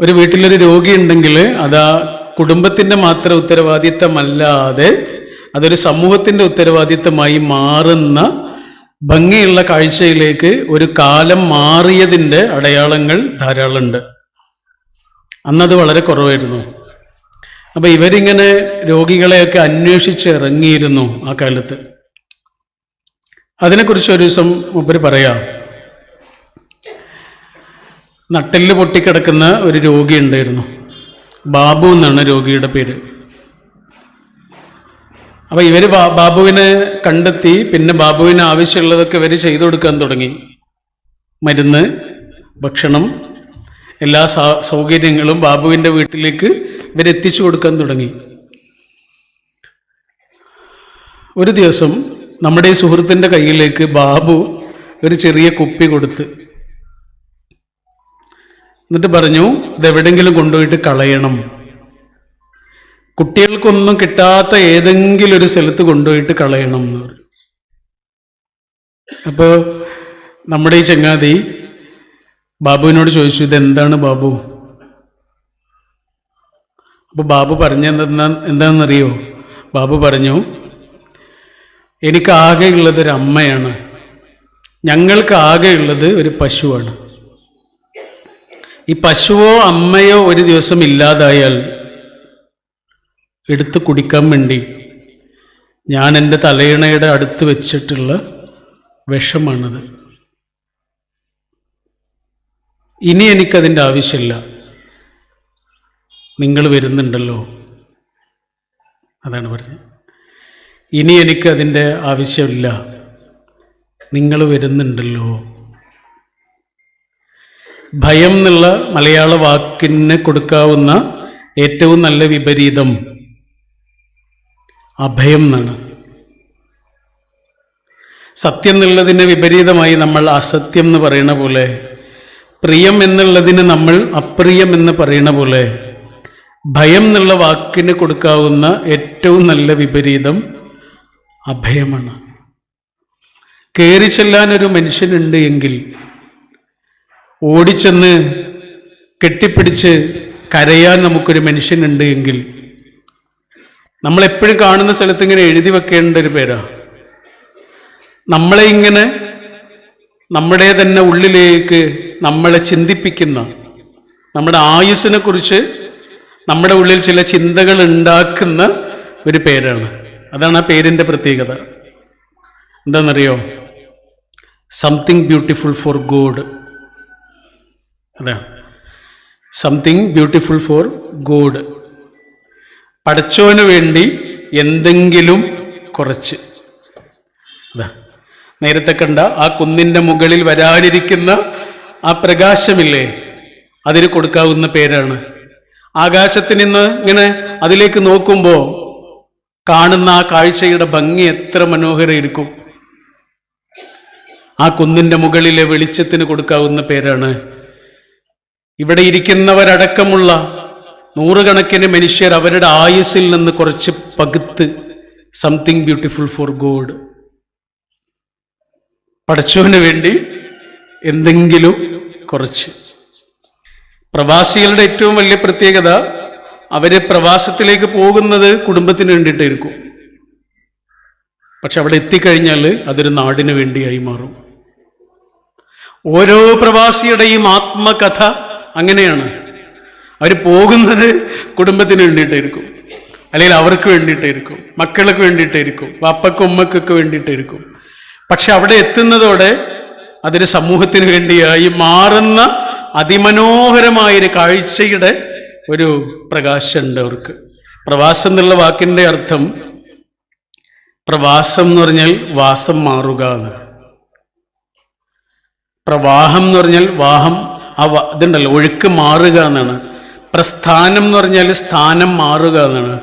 ഒരു വീട്ടിലൊരു രോഗി ഉണ്ടെങ്കിൽ അത് ആ കുടുംബത്തിന്റെ മാത്രം ഉത്തരവാദിത്തമല്ലാതെ അതൊരു സമൂഹത്തിന്റെ ഉത്തരവാദിത്തമായി മാറുന്ന ഭംഗിയുള്ള കാഴ്ചയിലേക്ക് ഒരു കാലം മാറിയതിന്റെ അടയാളങ്ങൾ ധാരാളമുണ്ട്. അന്നത് വളരെ കുറവായിരുന്നു. അപ്പൊ ഇവരിങ്ങനെ രോഗികളെയൊക്കെ അന്വേഷിച്ച് ഇറങ്ങിയിരുന്നു ആ കാലത്ത്. അതിനെക്കുറിച്ച് ഒരു ദിവസം ഒപ്പര് പറയാം. നട്ടെല്ല് പൊട്ടിക്കിടക്കുന്ന ഒരു രോഗി ഉണ്ടായിരുന്നു. ബാബു എന്നാണ് രോഗിയുടെ പേര്. അപ്പൊ ഇവർ ബാബുവിനെ കണ്ടെത്തി പിന്നെ ബാബുവിന് ആവശ്യമുള്ളതൊക്കെ ഇവർ ചെയ്തു കൊടുക്കാൻ തുടങ്ങി. മരുന്ന് ഭക്ഷണം എല്ലാ സൗകര്യങ്ങളും ബാബുവിന്റെ വീട്ടിലേക്ക് ഇവരെത്തിച്ചു കൊടുക്കാൻ തുടങ്ങി. ഒരു ദിവസം നമ്മുടെ ഈ സുഹൃത്തിന്റെ കയ്യിലേക്ക് ബാബു ഒരു ചെറിയ കുപ്പി കൊടുത്ത് എന്നിട്ട് പറഞ്ഞു ഇതെവിടെങ്കിലും കൊണ്ടുപോയിട്ട് കളയണം. കുട്ടികൾക്കൊന്നും കിട്ടാത്ത ഏതെങ്കിലും ഒരു സ്ഥലത്ത് കൊണ്ടുപോയിട്ട് കളയണം എന്ന് പറഞ്ഞു. അപ്പോൾ നമ്മുടെ ഈ ചങ്ങാതി ബാബുവിനോട് ചോദിച്ചു ഇതെന്താണ് ബാബു? അപ്പോൾ ബാബു പറഞ്ഞെന്താ എന്താണെന്നറിയോ? ബാബു പറഞ്ഞു എനിക്ക് ആകെയുള്ളത് ഒരു അമ്മയാണ്. ഞങ്ങൾക്ക് ആകെയുള്ളത് ഒരു പശുവാണ്. ഈ പശുവോ അമ്മയോ ഒരു ദിവസം ഇല്ലാതായാൽ എടുത്ത് കുടിക്കാൻ വേണ്ടി ഞാൻ എന്റെ തലയിണയുടെ അടുത്ത് വെച്ചിട്ടുള്ള വിഷമാണത്. ഇനി എനിക്കതിന്റെ ആവശ്യമില്ല. നിങ്ങൾ വരുന്നുണ്ടല്ലോ. അതാണ് പറഞ്ഞത്. ഇനി എനിക്കതിന്റെ ആവശ്യമില്ല. നിങ്ങൾ വരുന്നുണ്ടല്ലോ. ഭയം എന്നുള്ള മലയാള വാക്കിന് കൊടുക്കാവുന്ന ഏറ്റവും നല്ല വിപരീതം അഭയം എന്നാണ്. സത്യം എന്നുള്ളതിന് വിപരീതമായി നമ്മൾ അസത്യം എന്ന് പറയുന്ന പോലെ പ്രിയം എന്നുള്ളതിന് നമ്മൾ അപ്രിയം എന്ന് പറയുന്ന പോലെ ഭയം എന്നുള്ള വാക്കിന് കൊടുക്കാവുന്ന ഏറ്റവും നല്ല വിപരീതം അഭയമാണ്. കയറി ചെല്ലാൻ ഒരു മനുഷ്യനുണ്ട് എങ്കിൽ ഓടിച്ചെന്ന് കെട്ടിപ്പിടിച്ച് കരയാൻ നമുക്കൊരു മനുഷ്യനുണ്ട് എങ്കിൽ നമ്മൾ എപ്പോഴും കാണുന്ന സ്ഥലത്ത് ഇങ്ങനെ എഴുതി വെക്കേണ്ട ഒരു പേരാ. നമ്മളെ ഇങ്ങനെ നമ്മുടെ തന്നെ ഉള്ളിലേക്ക് നമ്മളെ ചിന്തിപ്പിക്കുന്ന നമ്മുടെ ആയുസ്സിനെ കുറിച്ച് നമ്മുടെ ഉള്ളിൽ ചില ചിന്തകൾ ഉണ്ടാക്കുന്ന ഒരു പേരാണ്. അതാണ് ആ പേരിന്റെ പ്രത്യേകത. എന്താണെന്നറിയോ? സംതിങ് ബ്യൂട്ടിഫുൾ ഫോർ ഗോഡ് അതാ. സംതിങ് ബ്യൂട്ടിഫുൾ ഫോർ ഗോഡ് പഠിച്ചോന് വേണ്ടി എന്തെങ്കിലും കുറച്ച്. അതാ. നേരത്തെ കണ്ട ആ കുന്നിന്റെ മുകളിൽ വരാനിരിക്കുന്ന ആ പ്രകാശമില്ലേ? അതിന് കൊടുക്കാവുന്ന പേരാണ്. ആകാശത്തിൽ നിന്ന് ഇങ്ങനെ അതിലേക്ക് നോക്കുമ്പോൾ കാണുന്ന ആ കാഴ്ചയുടെ ഭംഗി എത്ര മനോഹരമായിരിക്കും. ആ കുന്നിന്റെ മുകളിലെ വെളിച്ചത്തിന് കൊടുക്കാവുന്ന പേരാണ് ഇവിടെ ഇരിക്കുന്നവരടക്കമുള്ള നൂറുകണക്കിന് മനുഷ്യർ അവരുടെ ആയുസ്സിൽ നിന്ന് കുറച്ച് പകുത്ത് സംതിങ് ബ്യൂട്ടിഫുൾ ഫോർ ഗോഡ് പഠിച്ചവന് വേണ്ടി എന്തെങ്കിലും കുറച്ച്. പ്രവാസികളുടെ ഏറ്റവും വലിയ പ്രത്യേകത അവർ പ്രവാസത്തിലേക്ക് പോകുന്നത് കുടുംബത്തിന് വേണ്ടിയിട്ടായിരിക്കും. പക്ഷെ അവിടെ എത്തിക്കഴിഞ്ഞാൽ അതൊരു നാടിന് വേണ്ടിയായി മാറും. ഓരോ പ്രവാസിയുടെയും ആത്മകഥ അങ്ങനെയാണ്. അവർ പോകുന്നത് കുടുംബത്തിന് വേണ്ടിയിട്ടായിരിക്കും. അല്ലെങ്കിൽ അവർക്ക് വേണ്ടിയിട്ടായിരിക്കും. മക്കൾക്ക് വേണ്ടിയിട്ടായിരിക്കും. വാപ്പക്കും ഉമ്മക്കൊക്കെ വേണ്ടിയിട്ടായിരിക്കും. പക്ഷെ അവിടെ എത്തുന്നതോടെ അതൊരു സമൂഹത്തിന് വേണ്ടിയായി മാറുന്ന അതിമനോഹരമായൊരു കാഴ്ചയുടെ ഒരു പ്രകാശമുണ്ട് അവർക്ക്. പ്രവാസം എന്നുള്ള വാക്കിന്റെ അർത്ഥം പ്രവാസം എന്ന് പറഞ്ഞാൽ വാസം മാറുക എന്ന്. പ്രവാഹം എന്ന് പറഞ്ഞാൽ വാഹം ആ വ- ഇതുണ്ടല്ലോ ഒഴുക്ക് മാറുക എന്നാണ്. പ്രസ്ഥാനം എന്ന് പറഞ്ഞാൽ സ്ഥാനം മാറുക എന്നാണ്.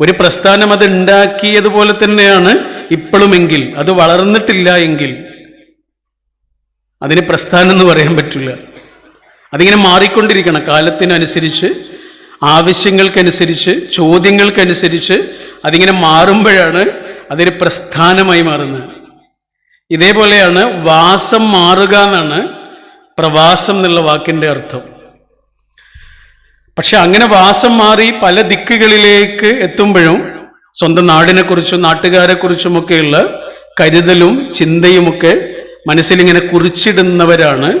ഒരു പ്രസ്ഥാനം അത് ഉണ്ടാക്കിയതുപോലെ തന്നെയാണ് ഇപ്പോഴുമെങ്കിൽ അത് വളർന്നിട്ടില്ല എങ്കിൽ. അതിന് പ്രസ്ഥാനം എന്ന് പറയാൻ പറ്റില്ല. അതിങ്ങനെ മാറിക്കൊണ്ടിരിക്കണം കാലത്തിനനുസരിച്ച് ആവശ്യങ്ങൾക്കനുസരിച്ച് ചോദ്യങ്ങൾക്കനുസരിച്ച് അതിങ്ങനെ മാറുമ്പോഴാണ് അതൊരു പ്രസ്ഥാനമായി മാറുന്നത്. ഇതേപോലെയാണ് വാസം മാറുക എന്നാണ് പ്രവാസം എന്നുള്ള വാക്കിന്റെ അർത്ഥം. പക്ഷെ അങ്ങനെ വാസം മാറി പല ദിക്കുകളിലേക്ക് എത്തുമ്പോഴും സ്വന്തം നാടിനെക്കുറിച്ചും നാട്ടുകാരെക്കുറിച്ചുമൊക്കെയുള്ള കരുതലും ചിന്തയുമൊക്കെ മനസ്സിലിങ്ങനെ കുറിച്ചിടുന്നവരാണ്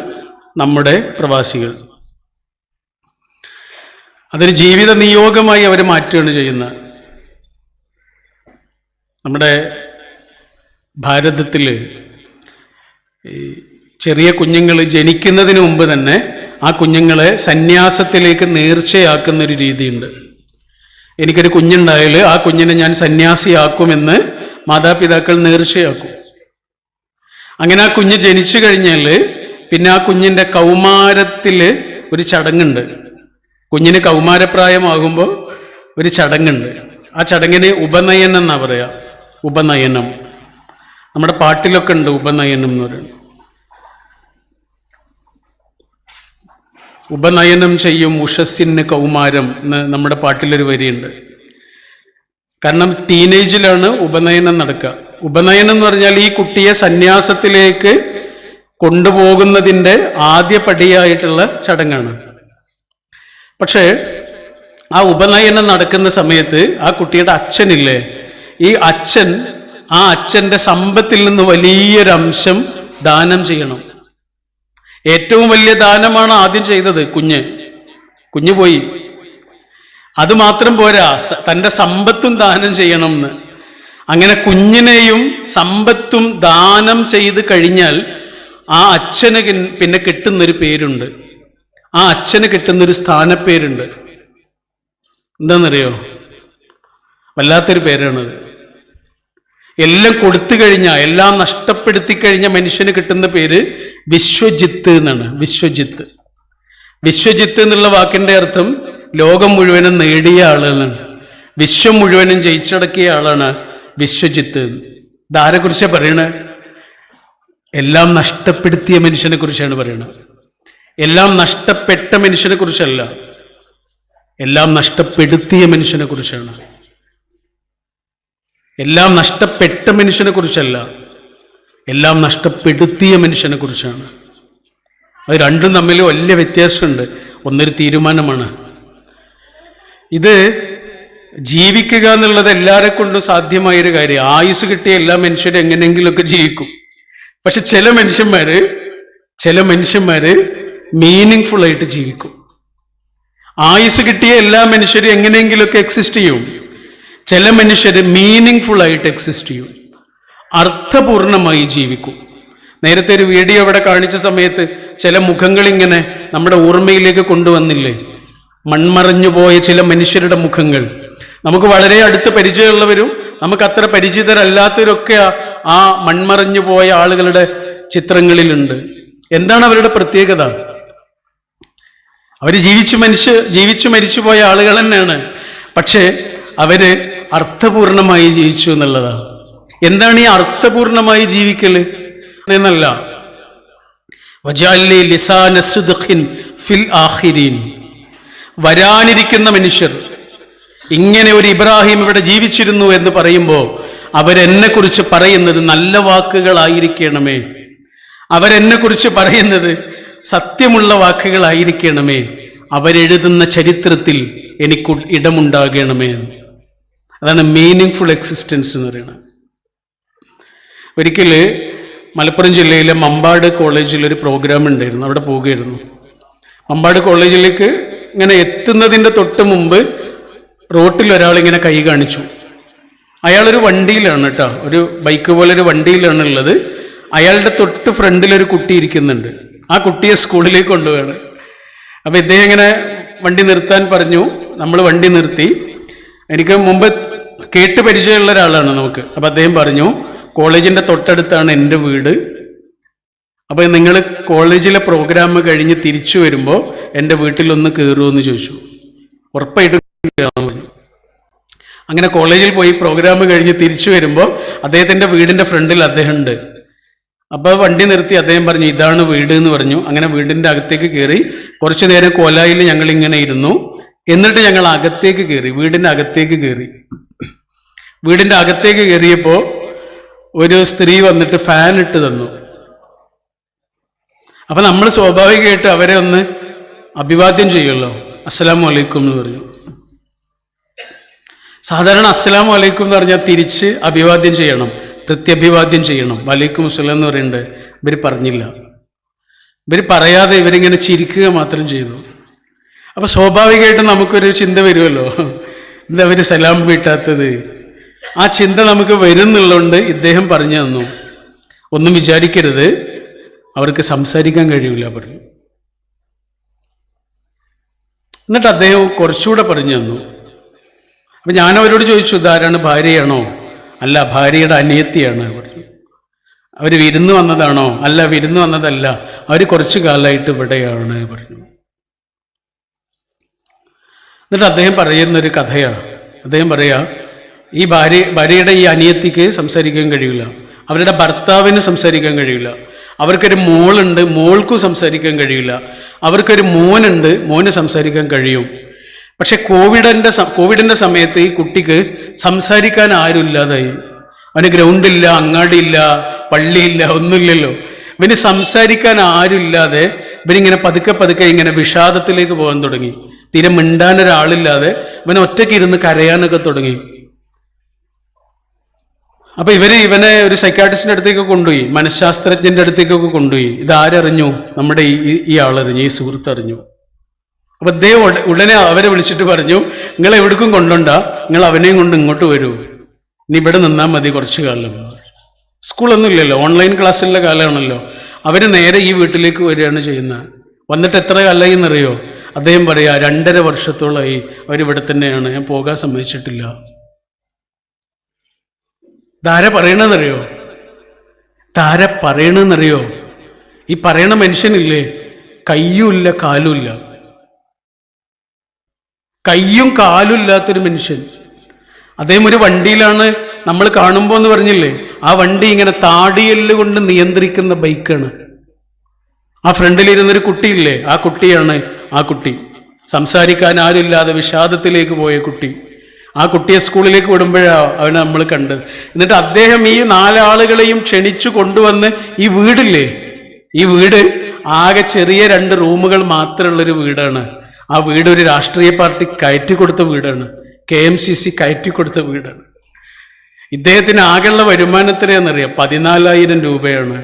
നമ്മുടെ പ്രവാസികൾ. അതൊരു ജീവിത നിയോഗമായി അവർ മാറ്റുകയാണ് ചെയ്യുന്നത്. നമ്മുടെ ഭാരതത്തിൽ ഈ ചെറിയ കുഞ്ഞുങ്ങൾ ജനിക്കുന്നതിന് മുമ്പ് തന്നെ ആ കുഞ്ഞുങ്ങളെ സന്യാസത്തിലേക്ക് നേർച്ചയാക്കുന്ന ഒരു രീതിയുണ്ട്. എനിക്കൊരു കുഞ്ഞുണ്ടായാൽ ആ കുഞ്ഞിനെ ഞാൻ സന്യാസിയാക്കുമെന്ന് മാതാപിതാക്കൾ നേർച്ചയാക്കും. അങ്ങനെ ആ കുഞ്ഞ് ജനിച്ചു കഴിഞ്ഞാൽ പിന്നെ ആ കുഞ്ഞിന്റെ കൗമാരത്തിൽ ഒരു ചടങ്ങുണ്ട്. കുഞ്ഞിന് കൗമാരപ്രായമാകുമ്പോൾ ഒരു ചടങ്ങുണ്ട്. ആ ചടങ്ങിന് ഉപനയനം എന്നാണ് പറയുക ഉപനയനം. നമ്മുടെ പാട്ടിലൊക്കെ ഉണ്ട് ഉപനയനം എന്ന് പറയുന്നത്. ഉപനയനം ചെയ്യും ഉഷസ്സിന് കൗമാരം എന്ന് നമ്മുടെ പാട്ടിലൊരു വരിയുണ്ട്. കാരണം ടീനേജിലാണ് ഉപനയനം നടക്കുക ഉപനയനം എന്ന് പറഞ്ഞാൽ ഈ കുട്ടിയെ സന്യാസത്തിലേക്ക് കൊണ്ടുപോകുന്നതിന്റെ ആദ്യ പടിയായിട്ടുള്ള ചടങ്ങാണ്. പക്ഷേ ആ ഉപനയനം നടക്കുന്ന സമയത്ത് ആ കുട്ടിയുടെ അച്ഛനില്ലേ ഈ അച്ഛൻ ആ അച്ഛന്റെ സമ്പത്തിൽ നിന്ന് വലിയൊരംശം ദാനം ചെയ്യണം. ഏറ്റവും വലിയ ദാനമാണ് ആദ്യം ചെയ്തത് കുഞ്ഞ്. കുഞ്ഞു പോയി. അത് മാത്രം പോരാ തന്റെ സമ്പത്തും ദാനം ചെയ്യണം അങ്ങനെ കുഞ്ഞിനെയും സമ്പത്തും ദാനം ചെയ്ത് കഴിഞ്ഞാൽ ആ അച്ഛന് പിന്നെ കിട്ടുന്നൊരു പേരുണ്ട്. ആ അച്ഛന് കിട്ടുന്നൊരു സ്ഥാനപ്പേരുണ്ട്. എന്താണെന്നറിയോ വല്ലാത്തൊരു പേരാണത്. എല്ലാം കൊടുത്തു കഴിഞ്ഞാൽ എല്ലാം നഷ്ടപ്പെടുത്തി കഴിഞ്ഞ മനുഷ്യന് കിട്ടുന്ന പേര് വിശ്വജിത്ത് എന്നാണ്. വിശ്വജിത്ത്. വിശ്വജിത്ത് എന്നുള്ള വാക്കിന്റെ അർത്ഥം ലോകം മുഴുവനും നേടിയ ആളാണ് വിശ്വം മുഴുവനും ജയിച്ചടക്കിയ ആളാണ് വിശ്വജിത്ത് ഇതാരെ കുറിച്ചാ പറയണേ? എല്ലാം നഷ്ടപ്പെടുത്തിയ മനുഷ്യനെ കുറിച്ചാണ് പറയുന്നത് എല്ലാം നഷ്ടപ്പെട്ട മനുഷ്യനെ കുറിച്ചല്ല. എല്ലാം നഷ്ടപ്പെടുത്തിയ മനുഷ്യനെ കുറിച്ചാണ്. എല്ലാം നഷ്ടപ്പെട്ട മനുഷ്യനെ കുറിച്ചല്ല എല്ലാം നഷ്ടപ്പെടുത്തിയ മനുഷ്യനെ കുറിച്ചാണ്. അത് രണ്ടും തമ്മിൽ വലിയ വ്യത്യാസമുണ്ട്. ഒന്നൊരു തീരുമാനമാണ്. ഇത് ജീവിക്കുക എന്നുള്ളത് എല്ലാരെ കൊണ്ടും സാധ്യമായൊരു കാര്യം. ആയുസ് കിട്ടിയ എല്ലാ മനുഷ്യരും എങ്ങനെയെങ്കിലുമൊക്കെ ജീവിക്കും. പക്ഷെ ചില മനുഷ്യന്മാര് ചില മനുഷ്യന്മാര് മീനിങ് ഫുൾ ആയിട്ട് ജീവിക്കും. ആയുസ് കിട്ടിയ എല്ലാ മനുഷ്യരും എങ്ങനെയെങ്കിലുമൊക്കെ എക്സിസ്റ്റ് ചെയ്യും. ചില മനുഷ്യർ മീനിങ് ഫുൾ ആയിട്ട് എക്സിസ്റ്റ് ചെയ്യും. അർത്ഥപൂർണമായി ജീവിക്കും. നേരത്തെ ഒരു വീഡിയോ ഇവിടെ കാണിച്ച സമയത്ത് ചില മുഖങ്ങൾ ഇങ്ങനെ നമ്മുടെ ഓർമ്മയിലേക്ക് കൊണ്ടുവന്നില്ലേ? മൺമറഞ്ഞു പോയ ചില മനുഷ്യരുടെ മുഖങ്ങൾ. നമുക്ക് വളരെ അടുത്ത് പരിചയമുള്ളവരും നമുക്ക് അത്ര പരിചിതരല്ലാത്തവരൊക്കെ ആ- മൺമറഞ്ഞു പോയ ആളുകളുടെ ചിത്രങ്ങളിലുണ്ട്. എന്താണ് അവരുടെ പ്രത്യേകത? അവർ ജീവിച്ചു മനുഷ്യ ജീവിച്ചു മരിച്ചു പോയ ആളുകൾ തന്നെയാണ്. പക്ഷേ അവർ അർത്ഥപൂർണമായി ജീവിച്ചു എന്നുള്ളതാണ് എന്താണ് ഈ അർത്ഥപൂർണമായി ജീവിക്കൽ എന്നല്ല. ഫിൽ ആഖിരീൻ. വരാനിരിക്കുന്ന മനുഷ്യർ ഇങ്ങനെ ഒരു ഇബ്രാഹിം ഇവിടെ ജീവിച്ചിരുന്നു എന്ന് പറയുമ്പോൾ അവരെന്നെ കുറിച്ച് പറയുന്നത് നല്ല വാക്കുകളായിരിക്കണമേ. അവരെന്നെ കുറിച്ച് പറയുന്നത് സത്യമുള്ള വാക്കുകളായിരിക്കണമേ. അവരെഴുതുന്ന ചരിത്രത്തിൽ എനിക്ക് ഇടമുണ്ടാകണമേ അതാണ് മീനിങ് ഫുൾ എക്സിസ്റ്റൻസ് എന്ന് പറയുന്നത്. ഒരിക്കൽ മലപ്പുറം ജില്ലയിലെ മമ്പാട് കോളേജിൽ ഒരു പ്രോഗ്രാം ഉണ്ടായിരുന്നു അവിടെ പോവുകയായിരുന്നു. മമ്പാട് കോളേജിലേക്ക് ഇങ്ങനെ എത്തുന്നതിന്റെ തൊട്ട് മുമ്പ് റോട്ടിൽ ഒരാൾ ഇങ്ങനെ കൈ കാണിച്ചു. അയാളൊരു വണ്ടിയിലാണ് കേട്ടോ ഒരു ബൈക്ക് പോലെ ഒരു വണ്ടിയിലാണ് ഉള്ളത്. അയാളുടെ തൊട്ട് ഫ്രണ്ടിൽ ഒരു കുട്ടി ഇരിക്കുന്നുണ്ട് ആ കുട്ടിയെ സ്കൂളിലേക്ക് കൊണ്ടുപോവാണ് അപ്പോൾ ഇദ്ദേഹം ഇങ്ങനെ വണ്ടി നിർത്താൻ പറഞ്ഞു നമ്മൾ വണ്ടി നിർത്തി. എനിക്ക് മുമ്പ് കേട്ട് പരിചയമുള്ള ഒരാളാണ് നമുക്ക്. അപ്പൊ അദ്ദേഹം പറഞ്ഞു കോളേജിന്റെ തൊട്ടടുത്താണ് എന്റെ വീട്. അപ്പോൾ നിങ്ങൾ കോളേജിലെ പ്രോഗ്രാം കഴിഞ്ഞ് തിരിച്ചു വരുമ്പോൾ എന്റെ വീട്ടിലൊന്ന് കയറുമെന്ന് ചോദിച്ചു. ഉറപ്പായിട്ടും അങ്ങനെ കോളേജിൽ പോയി പ്രോഗ്രാം കഴിഞ്ഞ് തിരിച്ചു വരുമ്പോൾ അദ്ദേഹത്തിന്റെ വീടിന്റെ ഫ്രണ്ടിൽ അദ്ദേഹം ഉണ്ട് അപ്പോൾ വണ്ടി നിർത്തി അദ്ദേഹം പറഞ്ഞു ഇതാണ് വീട് എന്ന് പറഞ്ഞു. അങ്ങനെ വീടിന്റെ അകത്തേക്ക് കയറി കുറച്ചു നേരം കോലായിൽ ഞങ്ങൾ ഇങ്ങനെ ഇരുന്നു. എന്നിട്ട് ഞങ്ങൾ അകത്തേക്ക് കയറി വീടിന്റെ അകത്തേക്ക് കയറി വീടിന്റെ അകത്തേക്ക് കയറിയപ്പോൾ ഒരു സ്ത്രീ വന്നിട്ട് ഫാൻ ഇട്ട് തന്നു. അപ്പൊ നമ്മൾ സ്വാഭാവികമായിട്ട് അവരെ ഒന്ന് അഭിവാദ്യം ചെയ്യുമല്ലോ. അസ്സലാമു അലൈക്കും എന്ന് പറഞ്ഞു. സാധാരണ അസ്സലാമു അലൈക്കും എന്ന് പറഞ്ഞാൽ തിരിച്ച് അഭിവാദ്യം ചെയ്യണം പ്രത്യഭിവാദ്യം ചെയ്യണം. വലൈക്കും അസ്സലാം എന്ന് പറയുന്നുണ്ട് ഇവർ പറഞ്ഞില്ല. ഇവർ പറയാതെ ഇവരിങ്ങനെ ചിരിക്കുക മാത്രം ചെയ്തു. അപ്പൊ സ്വാഭാവികമായിട്ടും നമുക്കൊരു ചിന്ത വരുമല്ലോ. എന്താ അവർ സലാം വീട്ടാത്തത്? ആ ചിന്ത നമുക്ക് വരുന്നുള്ളതുകൊണ്ട് ഇദ്ദേഹം പറഞ്ഞു തന്നു. ഒന്നും വിചാരിക്കരുത്. അവർക്ക് സംസാരിക്കാൻ കഴിയില്ല പറഞ്ഞു. എന്നിട്ട് അദ്ദേഹം കുറച്ചുകൂടെ പറഞ്ഞു തന്നു. അപ്പം ഞാൻ അവരോട് ചോദിച്ചു ഇതാരാണ് ഭാര്യയാണോ? അല്ല ഭാര്യയുടെ അനിയത്തിയാണ് പറഞ്ഞു. അവർ വിരുന്ന് വന്നതാണോ? അല്ല വിരുന്ന് വന്നതല്ല. അവർ കുറച്ചു കാലമായിട്ട് ഇവിടെയാണ് പറഞ്ഞു. എന്നിട്ട് അദ്ദേഹം പറയുന്നൊരു കഥയാണ് അദ്ദേഹം പറയാ ഈ ഭാര്യ ഭാര്യയുടെ ഈ അനിയത്തിക്ക് സംസാരിക്കാൻ കഴിയില്ല. അവരുടെ ഭർത്താവിന് സംസാരിക്കാൻ കഴിയില്ല. അവർക്കൊരു മോളുണ്ട് മോൾക്കും സംസാരിക്കാൻ കഴിയില്ല. അവർക്കൊരു മോനുണ്ട് മോന് സംസാരിക്കാൻ കഴിയും. പക്ഷെ കോവിഡിന്റെ കോവിഡിന്റെ സമയത്ത് ഈ കുട്ടിക്ക് സംസാരിക്കാൻ ആരുമില്ലാതായി. അവന് ഗ്രൗണ്ടില്ല അങ്ങാടിയില്ല പള്ളിയില്ല ഒന്നുമില്ലല്ലോ. ഇവന് സംസാരിക്കാൻ ആരുമില്ലാതെ ഇവനിങ്ങനെ പതുക്കെ പതുക്കെ ഇങ്ങനെ വിഷാദത്തിലേക്ക് പോകാൻ തുടങ്ങി. തീരെ മിണ്ടാൻ ഒരാളില്ലാതെ ഇവൻ ഒറ്റയ്ക്ക് ഇരുന്ന് കരയാനൊക്കെ തുടങ്ങി. അപ്പൊ ഇവർ ഇവനെ ഒരു സൈക്കാട്രിസ്റ്റിന്റെ അടുത്തേക്ക് കൊണ്ടുപോയി മനഃശാസ്ത്രജ്ഞന്റെ അടുത്തേക്കൊക്കെ കൊണ്ടുപോയി. ഇത് ആരറിഞ്ഞു നമ്മുടെ ഈ ഈ- ആളറിഞ്ഞു ഈ സുഹൃത്ത് അറിഞ്ഞു അപ്പൊ അദ്ദേഹം ഉടനെ അവരെ വിളിച്ചിട്ട് പറഞ്ഞു നിങ്ങൾ എവിടേക്കും കൊണ്ടുണ്ട നിങ്ങൾ അവനെയും കൊണ്ട് ഇങ്ങോട്ട് വരൂ. ഇനി ഇവിടെ നിന്നാൽ മതി കുറച്ച് കാലം. സ്കൂളൊന്നും ഇല്ലല്ലോ ഓൺലൈൻ ക്ലാസ്സിലുള്ള കാലമാണല്ലോ. അവർ നേരെ ഈ വീട്ടിലേക്ക് വരികയാണ് ചെയ്യുന്നത്. വന്നിട്ട് എത്ര കാലമായി എന്നറിയോ? അദ്ദേഹം പറയാ രണ്ടര വർഷത്തോളമായി അവരിവിടെ തന്നെയാണ്. ഞാൻ പോകാൻ സമ്മതിച്ചിട്ടില്ല. ഇതാരെ പറയണെന്നറിയോ താര പറയണെന്നറിയോ ഈ പറയണ മനുഷ്യനില്ലേ? കയ്യുമില്ല കാലുമില്ല. കയ്യും കാലും ഇല്ലാത്തൊരു മനുഷ്യൻ. അദ്ദേഹം ഒരു വണ്ടിയിലാണ് നമ്മൾ കാണുമ്പോൾ എന്ന് പറഞ്ഞില്ലേ? ആ വണ്ടി ഇങ്ങനെ താടിയെല്ല് കൊണ്ട് നിയന്ത്രിക്കുന്ന ബൈക്കാണ്. ആ ഫ്രണ്ടിലിരുന്നൊരു കുട്ടിയില്ലേ? ആ കുട്ടിയാണ് ആ കുട്ടി. സംസാരിക്കാൻ ആരുമില്ലാതെ വിഷാദത്തിലേക്ക് പോയ കുട്ടി. ആ കുട്ടിയെ സ്കൂളിലേക്ക് വിടുമ്പോഴാണ് അവനെ നമ്മൾ കണ്ടത്. എന്നിട്ട് അദ്ദേഹം ഈ നാലാളുകളെയും ക്ഷണിച്ചു കൊണ്ടുവന്ന് ഈ വീടില്ലേ? ഈ വീട് ആകെ ചെറിയ രണ്ട് റൂമുകൾ മാത്രമുള്ളൊരു വീടാണ്. ആ വീട് ഒരു രാഷ്ട്രീയ പാർട്ടി കയറ്റി കൊടുത്ത വീടാണ്. കെ എം സി സി കയറ്റി കൊടുത്ത വീടാണ്. ഇദ്ദേഹത്തിന് ആകെയുള്ള വരുമാനത്തിനെന്നറിയാം പതിനാലായിരം രൂപയാണ്.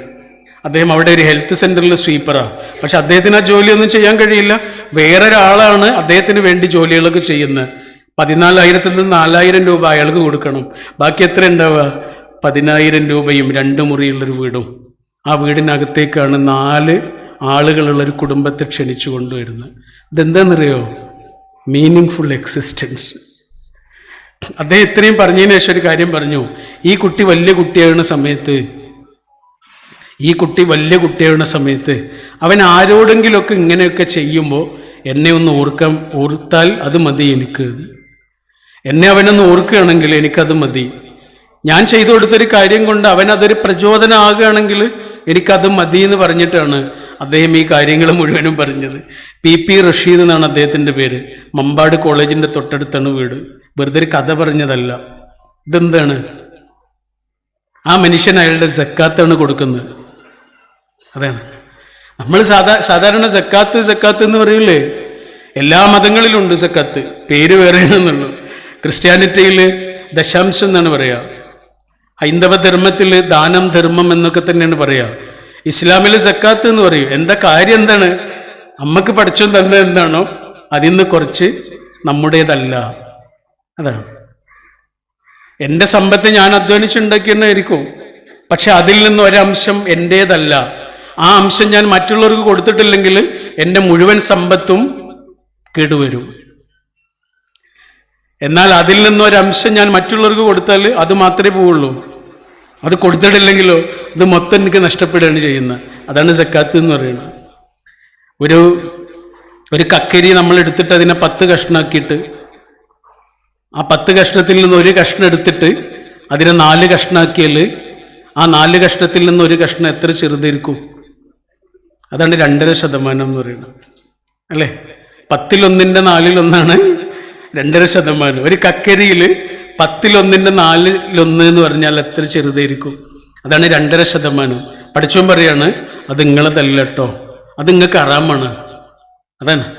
അദ്ദേഹം അവിടെ ഒരു ഹെൽത്ത് സെന്ററിൽ സ്വീപ്പറാണ് പക്ഷെ അദ്ദേഹത്തിന് ആ ജോലിയൊന്നും ചെയ്യാൻ കഴിയില്ല. വേറൊരാളാണ് അദ്ദേഹത്തിന് വേണ്ടി ജോലികളൊക്കെ ചെയ്യുന്നത്. പതിനാലായിരത്തിൽ നിന്ന് നാലായിരം രൂപ അയാൾക്ക് കൊടുക്കണം. ബാക്കി എത്ര ഉണ്ടാവുക? പതിനായിരം രൂപയും രണ്ട് മുറിയുള്ളൊരു വീടും. ആ വീടിനകത്തേക്കാണ് നാല് ആളുകളുള്ളൊരു കുടുംബത്തെ ക്ഷണിച്ചു കൊണ്ടുവരുന്നത്. ഇതെന്താണെന്നറിയോ മീനിങ് ഫുൾ എക്സിസ്റ്റൻസ് അദ്ദേഹം ഇത്രയും പറഞ്ഞതിന് ശേഷം ഒരു കാര്യം പറഞ്ഞു. ഈ കുട്ടി വലിയ കുട്ടിയാകുന്ന സമയത്ത് ഈ കുട്ടി വലിയ കുട്ടിയാകുന്ന സമയത്ത് അവൻ ആരോടെങ്കിലുമൊക്കെ ഇങ്ങനെയൊക്കെ ചെയ്യുമ്പോൾ എന്നെ ഒന്ന് ഓർക്കാൻ ഓർത്താൽ അത് മതി എനിക്ക്. എന്നെ അവനൊന്ന് ഓർക്കുകയാണെങ്കിൽ എനിക്കത് മതി. ഞാൻ ചെയ്തു കൊടുത്തൊരു കാര്യം കൊണ്ട് അവൻ അതൊരു പ്രചോദനമാകുകയാണെങ്കിൽ എനിക്കത് മതി എന്ന് പറഞ്ഞിട്ടാണ് അദ്ദേഹം ഈ കാര്യങ്ങൾ മുഴുവനും പറഞ്ഞത്. പി. പി. റഷീദ് എന്നാണ് അദ്ദേഹത്തിന്റെ പേര്. മമ്പാട് കോളേജിന്റെ തൊട്ടടുത്താണ് വീട്. വെറുതെ ഒരു കഥ പറഞ്ഞതല്ല. ഇതെന്താണ്? ആ മനുഷ്യൻ അയാളുടെ ജക്കാത്താണ് കൊടുക്കുന്നത്. അതാണ്. നമ്മൾ സാധാ സാധാരണ സക്കാത്ത് സക്കാത്ത് എന്ന് പറയില്ലേ എല്ലാ മതങ്ങളിലുണ്ട് സക്കാത്ത്. പേര് വേറെയാണെന്നുള്ളൂ ക്രിസ്ത്യാനിറ്റിയിൽ ദശാംശം എന്നാണ് പറയുക ഹൈന്ദവ ധർമ്മത്തിൽ ദാനം ധർമ്മം എന്നൊക്കെ തന്നെയാണ് പറയുക ഇസ്ലാമിൽ സക്കാത്ത് എന്ന് പറയും. എന്താ കാര്യം എന്താണ്? അമ്മയ്ക്ക് പഠിച്ചു തന്നെ എന്താണോ? അതിൽ നിന്ന് കുറച്ച് നമ്മുടേതല്ല. അതാണ്. എന്റെ സമ്പത്ത് ഞാൻ അധ്വാനിച്ചുണ്ടാക്കിയെന്നായിരിക്കും. പക്ഷെ അതിൽ നിന്ന് ഒരംശം എന്റേതല്ല ആ അംശം ഞാൻ മറ്റുള്ളവർക്ക് കൊടുത്തിട്ടില്ലെങ്കിൽ എന്റെ മുഴുവൻ സമ്പത്തും കേടുവരും. എന്നാൽ അതിൽ നിന്ന് ഒരംശം ഞാൻ മറ്റുള്ളവർക്ക് കൊടുത്താൽ അത് മാത്രമേ പോവുള്ളൂ. അത് കൊടുത്തിട്ടില്ലെങ്കിലോ ഇത് മൊത്തം എനിക്ക് നഷ്ടപ്പെടുകയാണ് ചെയ്യുന്നത്. അതാണ് സക്കാത്ത് എന്ന് പറയുന്നത്. ഒരു ഒരു കക്കരി നമ്മൾ എടുത്തിട്ട് അതിനെ പത്ത് കഷ്ണാക്കിയിട്ട് ആ പത്ത് കഷ്ണത്തിൽ നിന്ന് ഒരു കഷ്ണം എടുത്തിട്ട് അതിനെ നാല് കഷ്ണാക്കിയാൽ ആ നാല് കഷ്ണത്തിൽ നിന്ന് ഒരു കഷ്ണം എത്ര ചെറുതായിരിക്കും? അതാണ് രണ്ടര ശതമാനം എന്ന് പറയുന്നത്. അല്ലേ? പത്തിലൊന്നിന്റെ നാലിലൊന്നാണ് രണ്ടര ശതമാനം. ഒരു കക്കരിയിൽ പത്തിലൊന്നിന്റെ നാലിലൊന്ന് എന്ന് പറഞ്ഞാൽ എത്ര ചെറുതായിരിക്കും? അതാണ് രണ്ടര ശതമാനം. പഠിച്ചോൻ പറയാണ് അത് നിങ്ങളതല്ല കേട്ടോ അത് നിങ്ങൾക്ക് അറാമാണ് അതാണ്.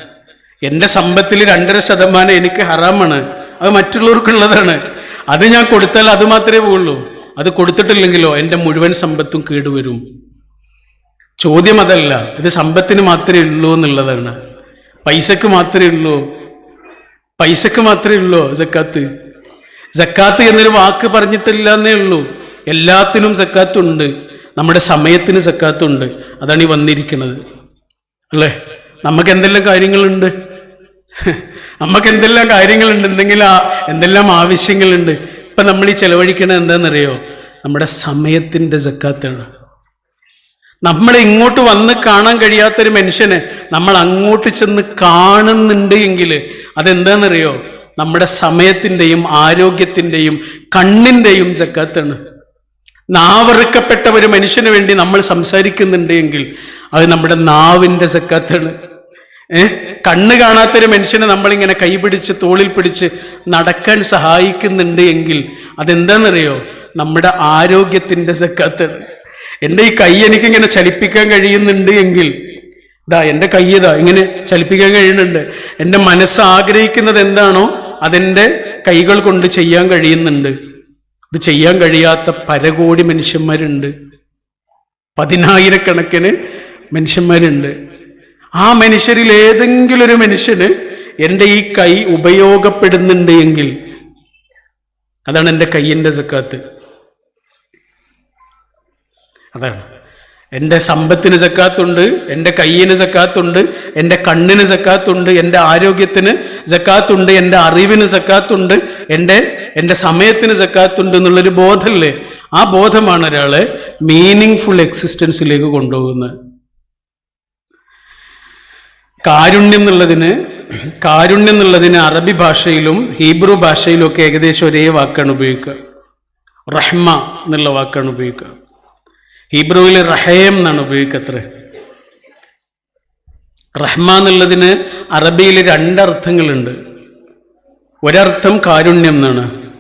എന്റെ സമ്പത്തിൽ രണ്ടര ശതമാനം എനിക്ക് ഹറാമാണ്. അത് മറ്റുള്ളവർക്കുള്ളതാണ് അത് ഞാൻ കൊടുത്താൽ അത് മാത്രമേ പോവുള്ളൂ. അത് കൊടുത്തിട്ടില്ലെങ്കിലോ എന്റെ മുഴുവൻ സമ്പത്തും കേടുവരും ചോദ്യം അതല്ല. ഇത് സമ്പത്തിന് മാത്രമേ ഉള്ളൂ എന്നുള്ളതാണ്. പൈസക്ക് മാത്രമേ ഉള്ളൂ. പൈസക്ക് മാത്രമേ ഉള്ളൂ സക്കാത്ത്. സക്കാത്ത് എന്നൊരു വാക്ക് പറഞ്ഞിട്ടില്ല എന്നേ ഉള്ളൂ. എല്ലാത്തിനും സക്കാത്തുണ്ട്. നമ്മുടെ സമയത്തിന് സക്കാത്തുണ്ട്. അതാണ് ഈ വന്നിരിക്കുന്നത്. അല്ലേ? നമുക്ക് എന്തെല്ലാം കാര്യങ്ങളുണ്ട്? നമുക്ക് എന്തെല്ലാം കാര്യങ്ങളുണ്ട്? എന്തെങ്കിലും എന്തെല്ലാം ആവശ്യങ്ങളുണ്ട്? ഇപ്പൊ നമ്മൾ ഈ ചെലവഴിക്കണത് എന്താണെന്നറിയോ? നമ്മുടെ സമയത്തിന്റെ സക്കാത്താണ്. നമ്മൾ ഇങ്ങോട്ട് വന്ന് കാണാൻ കഴിയാത്തൊരു മനുഷ്യനെ നമ്മൾ അങ്ങോട്ട് ചെന്ന് കാണുന്നുണ്ട് എങ്കിൽ അതെന്താണെന്നറിയോ നമ്മുടെ സമയത്തിന്റെയും ആരോഗ്യത്തിന്റെയും കണ്ണിന്റെയും സക്കാത്താണ്. നാവറുക്കപ്പെട്ട ഒരു മനുഷ്യന് വേണ്ടി നമ്മൾ സംസാരിക്കുന്നുണ്ട് എങ്കിൽ അത് നമ്മുടെ നാവിന്റെ സക്കാത്താണ്. ഏഹ് കണ്ണ് കാണാത്തൊരു മനുഷ്യനെ നമ്മളിങ്ങനെ കൈപിടിച്ച് തോളിൽ പിടിച്ച് നടക്കാൻ സഹായിക്കുന്നുണ്ട് എങ്കിൽ അതെന്താണെന്നറിയോ നമ്മുടെ ആരോഗ്യത്തിന്റെ സക്കാത്താണ്. എന്റെ ഈ കൈ എനിക്കിങ്ങനെ ചലിപ്പിക്കാൻ കഴിയുന്നുണ്ട് എങ്കിൽ ഇതാ എന്റെ കൈ ഇതാ ഇങ്ങനെ ചലിപ്പിക്കാൻ കഴിയുന്നുണ്ട്. എന്റെ മനസ്സ് ആഗ്രഹിക്കുന്നത് എന്താണോ അതെന്റെ കൈകൾ കൊണ്ട് ചെയ്യാൻ കഴിയുന്നുണ്ട്. ഇത് ചെയ്യാൻ കഴിയാത്ത പരകോടി മനുഷ്യന്മാരുണ്ട്. പതിനായിരക്കണക്കിന് മനുഷ്യന്മാരുണ്ട്. ആ മനുഷ്യരിൽ ഏതെങ്കിലും ഒരു മനുഷ്യന് എന്റെ ഈ കൈ ഉപയോഗപ്പെടുന്നുണ്ട് എങ്കിൽ അതാണ് എന്റെ കയ്യിന്റെ സക്കാത്ത്. അതാണ്. എന്റെ സമ്പത്തിന് സക്കാത്തുണ്ട് എന്റെ കയ്യിന് സക്കാത്തുണ്ട് എന്റെ കണ്ണിന് സക്കാത്തുണ്ട് എന്റെ ആരോഗ്യത്തിന് സക്കാത്തുണ്ട് എന്റെ അറിവിന് സക്കാത്തുണ്ട് എന്റെ എന്റെ സമയത്തിന് സക്കാത്തുണ്ട് എന്നുള്ളൊരു ബോധമല്ലേ ആ ബോധമാണ് ഒരാളെ മീനിങ് ഫുൾ എക്സിസ്റ്റൻസിലേക്ക് കൊണ്ടുപോകുന്നത്. കാരുണ്യം എന്നുള്ളതിന് കാരുണ്യം എന്നുള്ളതിന് അറബി ഭാഷയിലും ഹീബ്രു ഭാഷയിലും ഒക്കെ ഏകദേശം ഒരേ വാക്കാണ് ഉപയോഗിക്കുക. റഹ്മ എന്നുള്ള വാക്കാണ് ഉപയോഗിക്കുക. ഹീബ്രുവിൽ റഹേം എന്നാണ് ഉപയോഗിക്കത്രേ. റഹ്മ എന്നുള്ളതിന് അറബിയിൽ രണ്ടർത്ഥങ്ങളുണ്ട്. ഒരർത്ഥം കാരുണ്യം എന്നാണ്.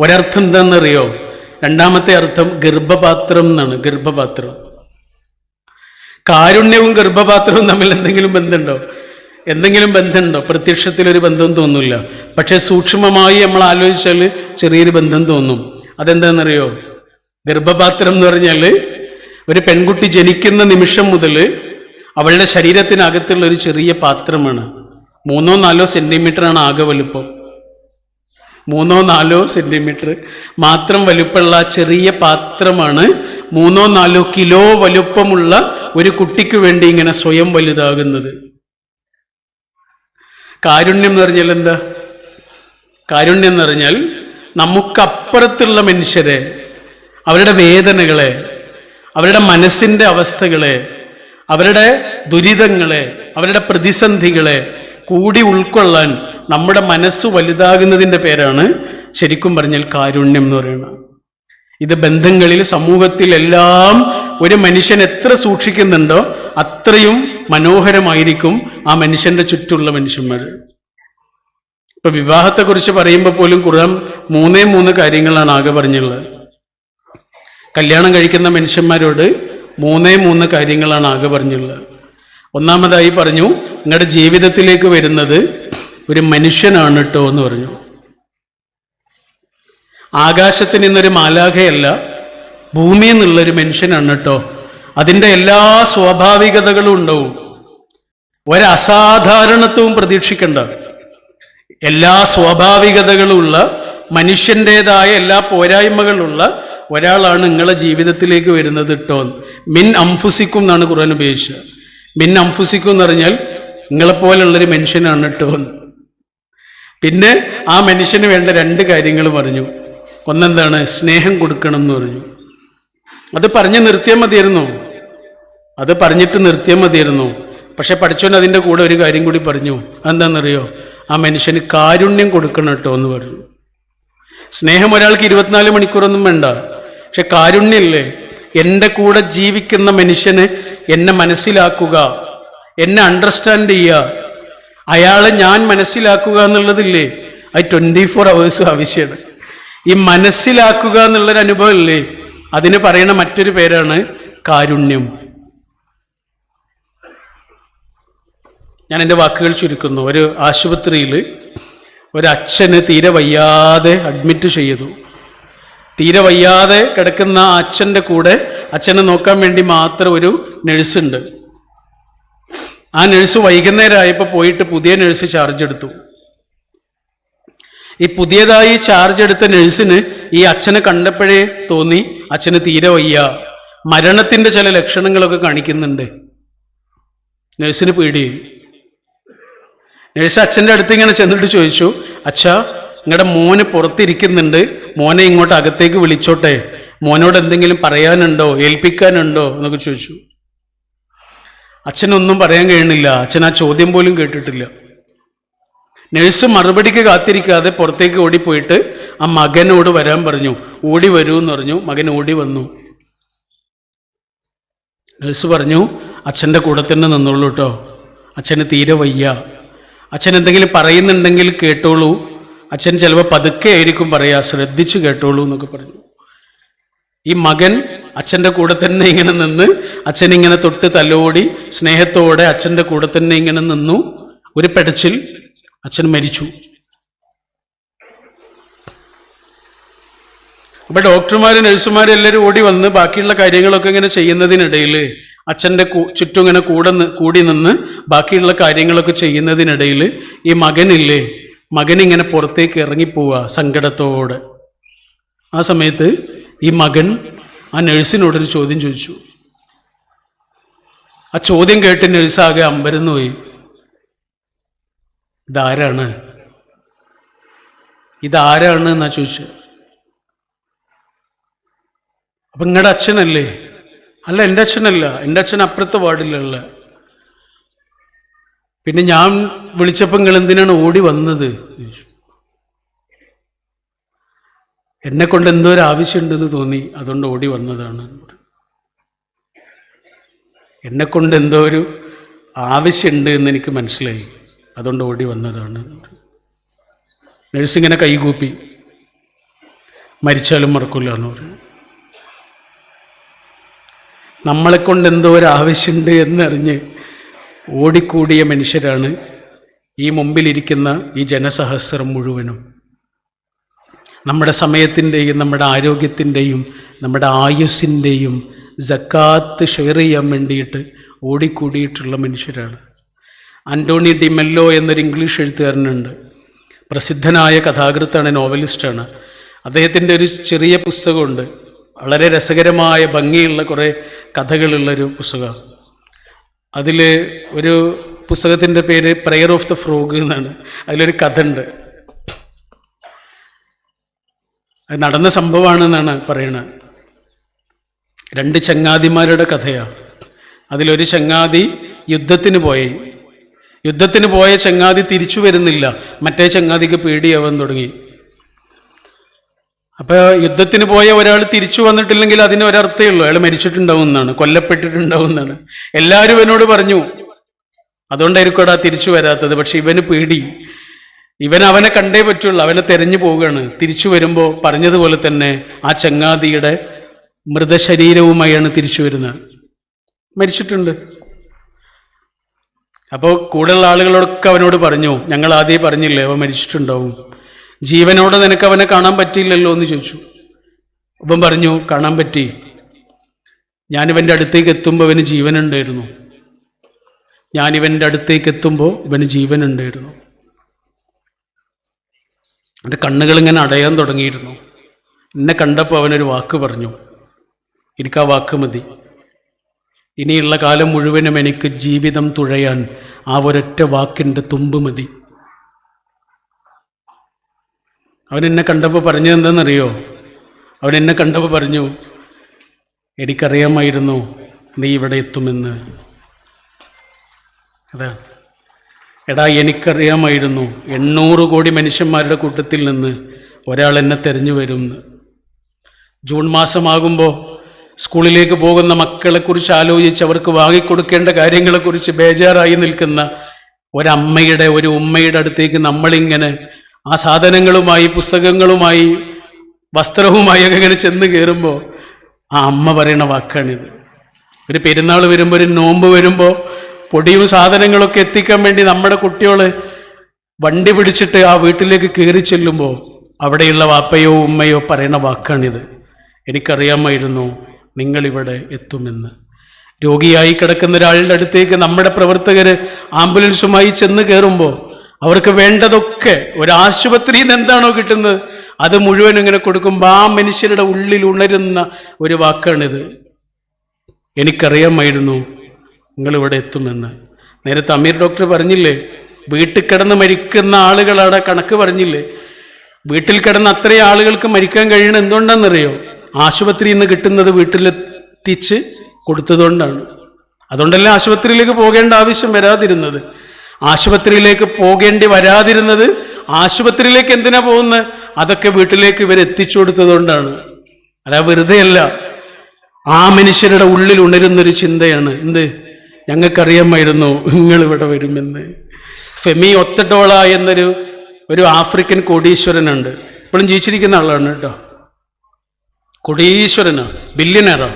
ഒരർത്ഥം എന്താണെന്നറിയോ? രണ്ടാമത്തെ അർത്ഥം ഗർഭപാത്രം എന്നാണ് ഗർഭപാത്രം. കാരുണ്യവും ഗർഭപാത്രവും തമ്മിൽ എന്തെങ്കിലും ബന്ധമുണ്ടോ? എന്തെങ്കിലും ബന്ധമുണ്ടോ? പ്രത്യക്ഷത്തിൽ ഒരു ബന്ധം തോന്നില്ല. പക്ഷേ സൂക്ഷ്മമായി നമ്മൾ ആലോചിച്ചാൽ ചെറിയൊരു ബന്ധം തോന്നും. അതെന്താണെന്നറിയോ? ഗർഭപാത്രം എന്ന് പറഞ്ഞാൽ ഒരു പെൺകുട്ടി ജനിക്കുന്ന നിമിഷം മുതൽ അവളുടെ ശരീരത്തിനകത്തുള്ള ഒരു ചെറിയ പാത്രമാണ്. മൂന്നോ നാലോ ആണ് ആകെ വലുപ്പം. മൂന്നോ നാലോ സെന്റിമീറ്റർ മാത്രം വലുപ്പമുള്ള ചെറിയ പാത്രമാണ് മൂന്നോ നാലോ കിലോ വലുപ്പമുള്ള ഒരു കുട്ടിക്ക് വേണ്ടി ഇങ്ങനെ സ്വയം വലുതാകുന്നത്. കാരുണ്യം എന്ന് പറഞ്ഞാൽ എന്താ? കാരുണ്യം എന്ന് പറഞ്ഞാൽ നമുക്കപ്പുറത്തുള്ള മനുഷ്യരെ അവരുടെ വേദനകളെ അവരുടെ മനസ്സിന്റെ അവസ്ഥകളെ അവരുടെ ദുരിതങ്ങളെ അവരുടെ പ്രതിസന്ധികളെ കൂടി ഉൾക്കൊള്ളാൻ നമ്മുടെ മനസ്സ് വലുതാകുന്നതിന്റെ പേരാണ് ശരിക്കും പറഞ്ഞാൽ കാരുണ്യം എന്ന് പറയുന്നത്. ഇത് ബന്ധങ്ങളിൽ സമൂഹത്തിലെല്ലാം ഒരു മനുഷ്യൻ എത്ര സൂക്ഷിക്കുന്നുണ്ടോ അത്രയും മനോഹരമായിരിക്കും ആ മനുഷ്യന്റെ ചുറ്റുള്ള മനുഷ്യന്മാർ. ഇപ്പൊ വിവാഹത്തെക്കുറിച്ച് പറയുമ്പോൾ പോലും കുറേ മൂന്നേ മൂന്ന് കാര്യങ്ങളാണ് ആകെ പറഞ്ഞുള്ളത്. കല്യാണം കഴിക്കുന്ന മനുഷ്യന്മാരോട് മൂന്നേ മൂന്ന് കാര്യങ്ങളാണ് ആകെ പറഞ്ഞുള്ളത്. ഒന്നാമതായി പറഞ്ഞു നിങ്ങളുടെ ജീവിതത്തിലേക്ക് വരുന്നത് ഒരു മനുഷ്യനാണ് കേട്ടോ എന്ന് പറഞ്ഞു. ആകാശത്തിൽ നിന്നൊരു മാലാഖയല്ല ഭൂമിയിൽ നിന്നുള്ളൊരു മനുഷ്യനാണ് കേട്ടോ അതിന്റെ എല്ലാ സ്വാഭാവികതകളും ഉണ്ടാവും. ഒരസാധാരണത്വവും പ്രതീക്ഷിക്കേണ്ട. എല്ലാ സ്വാഭാവികതകളുള്ള മനുഷ്യന്റെതായ എല്ലാ പോരായ്മകളുള്ള ഒരാളാണ് നിങ്ങളെ ജീവിതത്തിലേക്ക് വരുന്നത് കേട്ടോ മിൻ അംഫുസിക്കും എന്നാണ് ഖുർആൻ ഉപയോഗിച്ചത്. മിൻ അംഫുസിക്കും എന്ന് പറഞ്ഞാൽ നിങ്ങളെപ്പോലുള്ളൊരു മനുഷ്യനാണ് കേട്ടോ പിന്നെ ആ മനുഷ്യന് വേണ്ട രണ്ട് കാര്യങ്ങൾ പറഞ്ഞു. ഒന്നെന്താണ്? സ്നേഹം കൊടുക്കണം എന്ന് പറഞ്ഞു. അത് പറഞ്ഞ് നിർത്തിയാൽ മതിയായിരുന്നു. അത് പറഞ്ഞിട്ട് നിർത്തിയാൽ മതിയായിരുന്നു. പക്ഷെ പഠിച്ചോൻ അതിന്റെ കൂടെ ഒരു കാര്യം കൂടി പറഞ്ഞു. എന്താണെന്നറിയോ ആ മനുഷ്യന് കാരുണ്യം കൊടുക്കണം കേട്ടോ എന്ന് പറഞ്ഞു. സ്നേഹം ഒരാൾക്ക് ഇരുപത്തിനാല് മണിക്കൂറൊന്നും വേണ്ട. പക്ഷെ കാരുണ്യല്ലേ? എന്റെ കൂടെ ജീവിക്കുന്ന മനുഷ്യന് എന്നെ മനസ്സിലാക്കുക എന്നെ അണ്ടർസ്റ്റാൻഡ് ചെയ്യുക. അയാളെ ഞാൻ മനസ്സിലാക്കുക എന്നുള്ളതില്ലേ? അത് ട്വന്റി ഫോർ അവേഴ്സ് ആവശ്യമാണ്. ഈ മനസ്സിലാക്കുക എന്നുള്ളൊരു അനുഭവം ഇല്ലേ അതിന് പറയുന്ന മറ്റൊരു പേരാണ് കാരുണ്യം. ഞാൻ എന്റെ വാക്കുകൾ ചുരുക്കുന്നു. ഒരു ആശുപത്രിയിൽ ഒരച്ഛന് തീരെ വയ്യാതെ അഡ്മിറ്റ് ചെയ്തു. തീരെ വയ്യാതെ കിടക്കുന്ന ആ അച്ഛന്റെ കൂടെ അച്ഛനെ നോക്കാൻ വേണ്ടി മാത്രം ഒരു നഴ്സുണ്ട് ആ നഴ്സ് വൈകുന്നേരമായപ്പോൾ പോയിട്ട് പുതിയ നഴ്സ് ചാർജ് എടുത്തു. ഈ പുതിയതായി ചാർജ് എടുത്ത നഴ്സിന് ഈ അച്ഛനെ കണ്ടപ്പോഴേ തോന്നി അച്ഛന് തീരെ വയ്യ. മരണത്തിന്റെ ചില ലക്ഷണങ്ങളൊക്കെ കാണിക്കുന്നുണ്ട്. നഴ്സിന് പേടി നഴ്സ് അച്ഛന്റെ അടുത്ത് ഇങ്ങനെ ചെന്നിട്ട് ചോദിച്ചു അച്ഛാ നിങ്ങളുടെ മോന് പുറത്തിരിക്കുന്നുണ്ട്. മോനെ ഇങ്ങോട്ട് അകത്തേക്ക് വിളിച്ചോട്ടെ. മോനോട് എന്തെങ്കിലും പറയാനുണ്ടോ? ഏൽപ്പിക്കാനുണ്ടോ? എന്നൊക്കെ ചോദിച്ചു. അച്ഛനൊന്നും പറയാൻ കഴിയണില്ല അച്ഛൻ ആ ചോദ്യം പോലും കേട്ടിട്ടില്ല. നേഴ്സ് മറുപടിക്ക് കാത്തിരിക്കാതെ പുറത്തേക്ക് ഓടിപ്പോയിട്ട് ആ മകനോട് വരാൻ പറഞ്ഞു. ഓടി വരൂ എന്ന് പറഞ്ഞു. മകൻ ഓടി വന്നു. നേഴ്സ് പറഞ്ഞു അച്ഛന്റെ കൂടെ തന്നെ നിന്നുള്ളൂ കേട്ടോ അച്ഛന് തീരെ വയ്യ. അച്ഛൻ എന്തെങ്കിലും പറയുന്നുണ്ടെങ്കിൽ കേട്ടോളൂ. അച്ഛൻ ചിലപ്പോൾ പതുക്കെ ആയിരിക്കും പറയാ ശ്രദ്ധിച്ച് കേട്ടോളൂ എന്നൊക്കെ പറഞ്ഞു. ഈ മകൻ അച്ഛന്റെ കൂടെ തന്നെ ഇങ്ങനെ നിന്ന് അച്ഛൻ ഇങ്ങനെ തൊട്ട് തലോടി സ്നേഹത്തോടെ അച്ഛന്റെ കൂടെ തന്നെ ഇങ്ങനെ നിന്നു. ഒരു പെടച്ചിൽ അച്ഛൻ മരിച്ചു. അപ്പൊ ഡോക്ടർമാരും നഴ്സുമാരും എല്ലാവരും ഓടി വന്ന് ബാക്കിയുള്ള കാര്യങ്ങളൊക്കെ ഇങ്ങനെ ചെയ്യുന്നതിനിടയിൽ അച്ഛന്റെ ചുറ്റും ഇങ്ങനെ കൂടെ കൂടി നിന്ന് ബാക്കിയുള്ള കാര്യങ്ങളൊക്കെ ചെയ്യുന്നതിനിടയിൽ ഈ മകനില്ലേ മകൻ ഇങ്ങനെ പുറത്തേക്ക് ഇറങ്ങിപ്പോവുക സങ്കടത്തോടെ. ആ സമയത്ത് ഈ മകൻ ആ നഴ്സിനോടൊരു ചോദ്യം ചോദിച്ചു. ആ ചോദ്യം കേട്ട് നഴ്സാകെ അമ്പരന്ന് പോയി. ഇതാരാണ്? ഇതാരാണ് എന്നാ ചോദിച്ചത്? അപ്പൊ നിങ്ങളുടെ അച്ഛനല്ലേ? അല്ല എന്റെ അച്ഛനല്ല. എന്റെ അച്ഛൻ അപ്പുറത്തെ വാർഡിലുള്ള പിന്നെ ഞാൻ വിളിച്ചപ്പോൾ നിങ്ങൾ എന്തിനാണ് ഓടി വന്നത്? എന്നെ കൊണ്ട് എന്തോ ഒരു ആവശ്യമുണ്ടെന്ന് തോന്നി. അതുകൊണ്ട് ഓടി വന്നതാണ്. എന്നെ കൊണ്ട് എന്തോ ഒരു ആവശ്യമുണ്ട് എന്ന് എനിക്ക് മനസ്സിലായി. അതുകൊണ്ട് ഓടി വന്നതാണ്. നഴ്സിങ്ങനെ കൈകൂപ്പി. മരിച്ചാലും മറക്കില്ല എന്ന് പറഞ്ഞു. നമ്മളെ കൊണ്ട് എന്തോ ഒരു ആവശ്യമുണ്ട് എന്നറിഞ്ഞ് ഓടിക്കൂടിയ മനുഷ്യരാണ് ഈ മുമ്പിലിരിക്കുന്ന ഈ ജനസഹസ്രം മുഴുവനും. നമ്മുടെ സമയത്തിന്റെയും നമ്മുടെ ആരോഗ്യത്തിന്റെയും നമ്മുടെ ആയുസ്സിന്റെയും ജക്കാത്ത് ഷെയർ ചെയ്യാൻ വേണ്ടിയിട്ട് ഓടിക്കൂടിയിട്ടുള്ള മനുഷ്യരാണ്. ആന്റോണി ഡിമെല്ലോ എന്നൊരു ഇംഗ്ലീഷ് എഴുത്തുകാരനുണ്ട്. പ്രസിദ്ധനായ കഥാകൃത്താണ് നോവലിസ്റ്റാണ്. അദ്ദേഹത്തിന്റെ ഒരു ചെറിയ പുസ്തകമുണ്ട്. വളരെ രസകരമായ ഭംഗിയുള്ള കുറേ കഥകളുള്ളൊരു പുസ്തകം. അതിൽ ഒരു പുസ്തകത്തിന്റെ പേര് പ്രെയർ ഓഫ് ദ ഫ്രോഗ് എന്നാണ്. അതിലൊരു കഥ ഉണ്ട് അത് നടന്ന സംഭവമാണെന്നാണ് പറയണത്. രണ്ട് ചങ്ങാതിമാരുടെ കഥയാണ് അതിലൊരു ചങ്ങാതി യുദ്ധത്തിന് പോയി. യുദ്ധത്തിന് പോയ ചങ്ങാതി തിരിച്ചു വരുന്നില്ല. മറ്റേ ചങ്ങാതിക്ക് പേടിയാവാൻ തുടങ്ങി. അപ്പൊ യുദ്ധത്തിന് പോയ ഒരാൾ തിരിച്ചു വന്നിട്ടില്ലെങ്കിൽ അതിന് ഒരർത്ഥമേ ഉള്ളൂ. അയാൾ മരിച്ചിട്ടുണ്ടാവും എന്നാണ്. കൊല്ലപ്പെട്ടിട്ടുണ്ടാവും എന്നാണ്. എല്ലാവരും എന്നോട് പറഞ്ഞു അതുകൊണ്ടായിരിക്കും ആ തിരിച്ചു വരാത്തത്. പക്ഷെ ഇവന് പേടി. ഇവൻ അവനെ കണ്ടേ പറ്റുള്ളൂ. അവനെ തെരഞ്ഞു പോവുകയാണ്. തിരിച്ചു വരുമ്പോൾ പറഞ്ഞതുപോലെ തന്നെ ആ ചങ്ങാതിയുടെ മൃതശരീരവുമായാണ് തിരിച്ചു വരുന്നത്. മരിച്ചിട്ടുണ്ട്. അപ്പോൾ കൂടെയുള്ള ആളുകളൊക്കെ അവനോട് പറഞ്ഞു ഞങ്ങൾ ആദ്യം പറഞ്ഞില്ലേ അവൻ മരിച്ചിട്ടുണ്ടാവും. ജീവനോടെ നിനക്ക് അവനെ കാണാൻ പറ്റിയില്ലല്ലോ എന്ന് ചോദിച്ചു. അവൻ പറഞ്ഞു കാണാൻ പറ്റി. ഞാനിവന്റെ അടുത്തേക്ക് എത്തുമ്പോൾ അവന് ജീവനുണ്ടായിരുന്നു. ഞാനിവന്റെ അടുത്തേക്ക് എത്തുമ്പോൾ ഇവന് ജീവനുണ്ടായിരുന്നു. കണ്ണുകൾ ഇങ്ങനെ അടയാൻ തുടങ്ങിയിരുന്നു. എന്നെ കണ്ടപ്പോൾ അവനൊരു വാക്ക് പറഞ്ഞു. എനിക്ക് വാക്ക് മതി. ഇനിയുള്ള കാലം മുഴുവനും എനിക്ക് ജീവിതം തുഴയാൻ ആ ഒരൊറ്റ വാക്കിന്റെ തുമ്പ് മതി. അവൻ എന്നെ കണ്ടപ്പോൾ പറഞ്ഞു എന്താണെന്നറിയോ? അവൻ എന്നെ കണ്ടപ്പോൾ പറഞ്ഞു എനിക്കറിയാമായിരുന്നു നീ ഇവിടെ എത്തുമെന്ന്. അതാ. എടാ എനിക്കറിയാമായിരുന്നു എണ്ണൂറ് കോടി മനുഷ്യന്മാരുടെ കൂട്ടത്തിൽ നിന്ന് ഒരാൾ എന്നെ തെരഞ്ഞു വരുമെന്ന് ജൂൺ മാസമാകുമ്പോൾ സ്കൂളിലേക്ക് പോകുന്ന മക്കളെക്കുറിച്ച് ആലോചിച്ച് അവർക്ക് വാങ്ങിക്കൊടുക്കേണ്ട കാര്യങ്ങളെക്കുറിച്ച് ബേജാറായി നിൽക്കുന്ന ഒരമ്മയുടെ ഒരു ഉമ്മയുടെ അടുത്തേക്ക് നമ്മളിങ്ങനെ ആ സാധനങ്ങളുമായി പുസ്തകങ്ങളുമായി വസ്ത്രവുമായി ഇങ്ങനെ ചെന്ന് കയറുമ്പോൾ ആ അമ്മ പറയുന്ന വാക്കാണിത്. ഒരു പെരുന്നാൾ വരുമ്പോൾ ഒരു നോമ്പ് വരുമ്പോൾ പൊടിയും സാധനങ്ങളൊക്കെ എത്തിക്കാൻ വേണ്ടി നമ്മുടെ കുട്ടികൾ വണ്ടി പിടിച്ചിട്ട് ആ വീട്ടിലേക്ക് കയറി ചെല്ലുമ്പോൾ അവിടെയുള്ള വാപ്പയോ ഉമ്മയോ പറയുന്ന വാക്കാണിത്. എനിക്കറിയാമായിരുന്നു നിങ്ങളിവിടെ എത്തുമെന്ന്. രോഗിയായി കിടക്കുന്ന ഒരാളുടെ അടുത്തേക്ക് നമ്മുടെ പ്രവർത്തകർ ആംബുലൻസുമായി ചെന്ന് കയറുമ്പോൾ അവർക്ക് വേണ്ടതൊക്കെ ഒരു ആശുപത്രിയിൽ നിന്ന് എന്താണോ കിട്ടുന്നത്? അത് മുഴുവൻ ഇങ്ങനെ കൊടുക്കുമ്പോൾ ആ മനുഷ്യരുടെ ഉള്ളിൽ ഉണരുന്ന ഒരു വാക്കാണിത്. എനിക്കറിയാമായിരുന്നു നിങ്ങളിവിടെ എത്തുമെന്ന്. നേരത്തെ അമീർ ഡോക്ടർ പറഞ്ഞില്ലേ വീട്ടിൽ കിടന്ന് മരിക്കുന്ന ആളുകളാണ് കണക്ക് പറഞ്ഞില്ലേ? വീട്ടിൽ കിടന്ന് അത്രയും ആളുകൾക്ക് മരിക്കാൻ കഴിയണം എന്തുകൊണ്ടാണെന്നറിയോ? ആശുപത്രിയിൽ നിന്ന് കിട്ടുന്നത് വീട്ടിലെത്തിച്ച് കൊടുത്തതുകൊണ്ടാണ്. അതുകൊണ്ടല്ലേ ആശുപത്രിയിലേക്ക് പോകേണ്ട ആവശ്യം വരാതിരുന്നത്. ആശുപത്രിയിലേക്ക് പോകേണ്ടി വരാതിരുന്നത് ആശുപത്രിയിലേക്ക് എന്തിനാ പോകുന്നത്? അതൊക്കെ വീട്ടിലേക്ക് ഇവർ എത്തിച്ചു കൊടുത്തതുകൊണ്ടാണ്. അല്ല വെറുതെയല്ല ആ മനുഷ്യരുടെ ഉള്ളിൽ ഉണരുന്നൊരു ചിന്തയാണ്. എന്ത്? ഞങ്ങൾക്കറിയാമായിരുന്നു നിങ്ങൾ ഇവിടെ വരുമെന്ന്. ഫെമി ഒത്തഡോള എന്നൊരു ഒരു ആഫ്രിക്കൻ കോടീശ്വരനുണ്ട്. ഇപ്പോഴും ജീവിച്ചിരിക്കുന്ന ആളാണ് കേട്ടോ. കൊടീശ്വരനോ ബില്യനറോ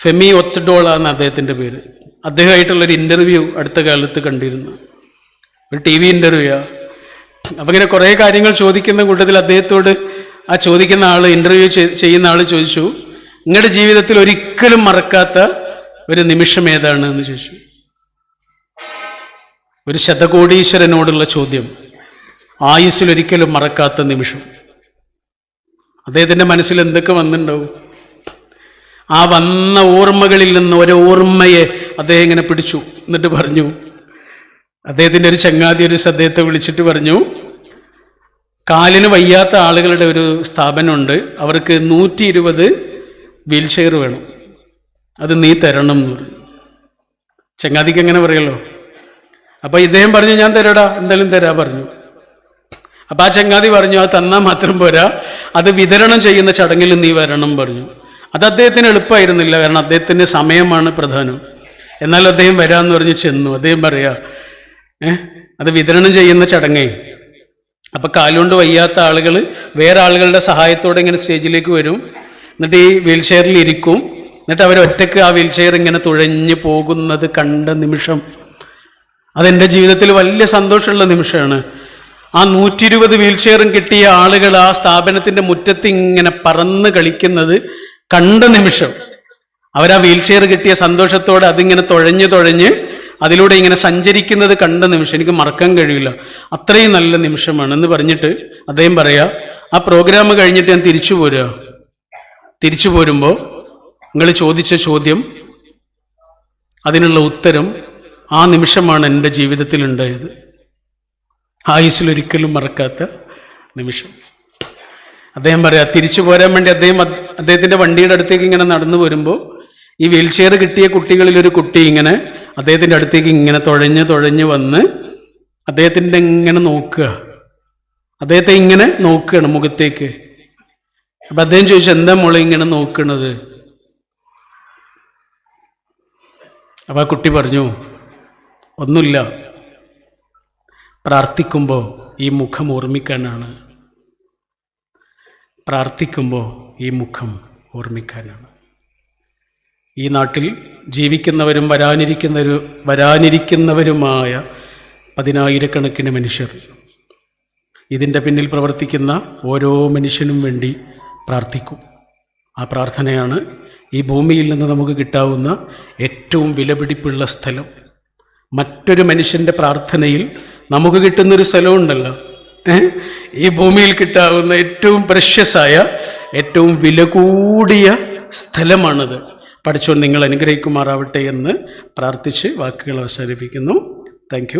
ഫെമി ഒത്തഡോള എന്ന അദ്ദേഹത്തിന്റെ പേര്. അദ്ദേഹമായിട്ടുള്ളൊരു ഇന്റർവ്യൂ അടുത്ത കാലത്ത് കണ്ടിരുന്നു. ഒരു ടി വി ഇന്റർവ്യൂ അപ്പം ഇങ്ങനെ കുറേ കാര്യങ്ങൾ ചോദിക്കുന്ന കൂട്ടത്തിൽ അദ്ദേഹത്തോട് ആ ചോദിക്കുന്ന ആൾ ഇന്റർവ്യൂ ചെയ്യുന്ന ആൾ ചോദിച്ചു. നിങ്ങളുടെ ജീവിതത്തിൽ ഒരിക്കലും മറക്കാത്ത ഒരു നിമിഷം ഏതാണ് എന്ന് ചോദിച്ചു. ഒരു ശതകോടീശ്വരനോടുള്ള ചോദ്യം. ആയുസ്സിൽ ഒരിക്കലും മറക്കാത്ത നിമിഷം. അദ്ദേഹത്തിന്റെ മനസ്സിൽ എന്തൊക്കെ വന്നിട്ടുണ്ടാവും? ആ വന്ന ഓർമ്മകളിൽ നിന്ന് ഒരു ഓർമ്മയെ അദ്ദേഹം ഇങ്ങനെ പിടിച്ചു. എന്നിട്ട് പറഞ്ഞു അദ്ദേഹത്തിന്റെ ഒരു ചങ്ങാതി ഒരു അദ്ദേഹത്തെ വിളിച്ചിട്ട് പറഞ്ഞു കാലിന് വയ്യാത്ത ആളുകളുടെ ഒരു സ്ഥാപനമുണ്ട്. അവർക്ക് നൂറ്റി ഇരുപത് വീൽ ചെയർ വേണം. അത് നീ തരണം എന്ന് പറഞ്ഞു. ചങ്ങാതിക്ക് എങ്ങനെ പറയല്ലോ? അപ്പോൾ ഇദ്ദേഹം പറഞ്ഞു ഞാൻ തരാടാ എന്തായാലും തരാ പറഞ്ഞു. അപ്പൊ ആ ചങ്ങാതി പറഞ്ഞു അത് തന്നാൽ മാത്രം പോരാ. അത് വിതരണം ചെയ്യുന്ന ചടങ്ങിൽ നീ വരണം പറഞ്ഞു. അത് അദ്ദേഹത്തിന് എളുപ്പമായിരുന്നില്ല കാരണം അദ്ദേഹത്തിന്റെ സമയമാണ് പ്രധാനം. എന്നാൽ അദ്ദേഹം വരാമെന്ന് പറഞ്ഞ് ചെന്നു. അദ്ദേഹം പറയാ ഏഹ് അത് വിതരണം ചെയ്യുന്ന ചടങ്ങേ. അപ്പം കാലുകൊണ്ട് വയ്യാത്ത ആളുകൾ വേറെ ആളുകളുടെ സഹായത്തോടെ ഇങ്ങനെ സ്റ്റേജിലേക്ക് വരും. എന്നിട്ട് ഈ വീൽ ചെയറിൽ ഇരിക്കും. എന്നിട്ട് അവർ ഒറ്റയ്ക്ക് ആ വീൽ ചെയർ ഇങ്ങനെ തുഴഞ്ഞു പോകുന്നത് കണ്ട നിമിഷം അതെന്റെ ജീവിതത്തിൽ വലിയ സന്തോഷമുള്ള നിമിഷമാണ്. ആ നൂറ്റി ഇരുപത് വീൽ ചെയറും കിട്ടിയ ആളുകൾ ആ സ്ഥാപനത്തിന്റെ മുറ്റത്ത് ഇങ്ങനെ പറന്ന് കളിക്കുന്നത് കണ്ട നിമിഷം. അവരാ വീൽ ചെയർ കിട്ടിയ സന്തോഷത്തോടെ അതിങ്ങനെ തുഴഞ്ഞ് തുഴഞ്ഞ് അതിലൂടെ ഇങ്ങനെ സഞ്ചരിക്കുന്നത് കണ്ട നിമിഷം. എനിക്ക് മറക്കാൻ കഴിയില്ല. അത്രയും നല്ല നിമിഷമാണ് എന്ന് പറഞ്ഞിട്ട് അദ്ദേഹം പറയാ ആ പ്രോഗ്രാം കഴിഞ്ഞിട്ട് ഞാൻ തിരിച്ചു പോരുക. തിരിച്ചു പോരുമ്പോൾ നിങ്ങൾ ചോദിച്ച ചോദ്യം അതിനുള്ള ഉത്തരം ആ നിമിഷമാണ് എന്റെ ജീവിതത്തിൽ ഉണ്ടായത്. ആയുസിലൊരിക്കലും മറക്കാത്ത നിമിഷം. അദ്ദേഹം പറയാ തിരിച്ചു പോരാൻ വേണ്ടി അദ്ദേഹം അദ്- അദ്ദേഹത്തിന്റെ വണ്ടിയുടെ അടുത്തേക്ക് ഇങ്ങനെ നടന്നു വരുമ്പോൾ ഈ വീൽചെയർ കിട്ടിയ കുട്ടികളിൽ ഒരു കുട്ടി ഇങ്ങനെ അദ്ദേഹത്തിന്റെ അടുത്തേക്ക് ഇങ്ങനെ തുഴഞ്ഞ് തുഴഞ്ഞ് വന്ന് അദ്ദേഹത്തിന്റെ ഇങ്ങനെ നോക്കുക. അദ്ദേഹത്തെ ഇങ്ങനെ നോക്കുകയാണ് മുഖത്തേക്ക്. അപ്പൊ അദ്ദേഹം ചോദിച്ചു എന്താ മോളെ ഇങ്ങനെ നോക്കണത്? അപ്പൊ ആ കുട്ടി പറഞ്ഞു ഒന്നുമില്ല. പ്രാർത്ഥിക്കുമ്പോൾ ഈ മുഖം ഓർമ്മിക്കാനാണ്. പ്രാർത്ഥിക്കുമ്പോൾ ഈ മുഖം ഓർമ്മിക്കാനാണ്. ഈ നാട്ടിൽ ജീവിക്കുന്നവരും വരാനിരിക്കുന്നവരു വരാനിരിക്കുന്നവരുമായ പതിനായിരക്കണക്കിന് മനുഷ്യർ. ഇതിന്റെ പിന്നിൽ പ്രവർത്തിക്കുന്ന ഓരോ മനുഷ്യനും വേണ്ടി പ്രാർത്ഥിക്കും. ആ പ്രാർത്ഥനയാണ് ഈ ഭൂമിയിൽ നിന്ന് നമുക്ക് കിട്ടാവുന്ന ഏറ്റവും വിലപിടിപ്പുള്ള സ്ഥലം. മറ്റൊരു മനുഷ്യന്റെ പ്രാർത്ഥനയിൽ നമുക്ക് കിട്ടുന്നൊരു സ്ഥലമുണ്ടല്ലോ? ഈ ഭൂമിയിൽ കിട്ടാവുന്ന ഏറ്റവും പ്രഷ്യസായ ഏറ്റവും വില കൂടിയ സ്ഥലമാണത്. പഠിച്ചോൻ നിങ്ങൾ അനുഗ്രഹിക്കുമാറാവട്ടെ എന്ന് പ്രാർത്ഥിച്ച് വാക്കുകൾ അവസാനിപ്പിക്കുന്നു. താങ്ക്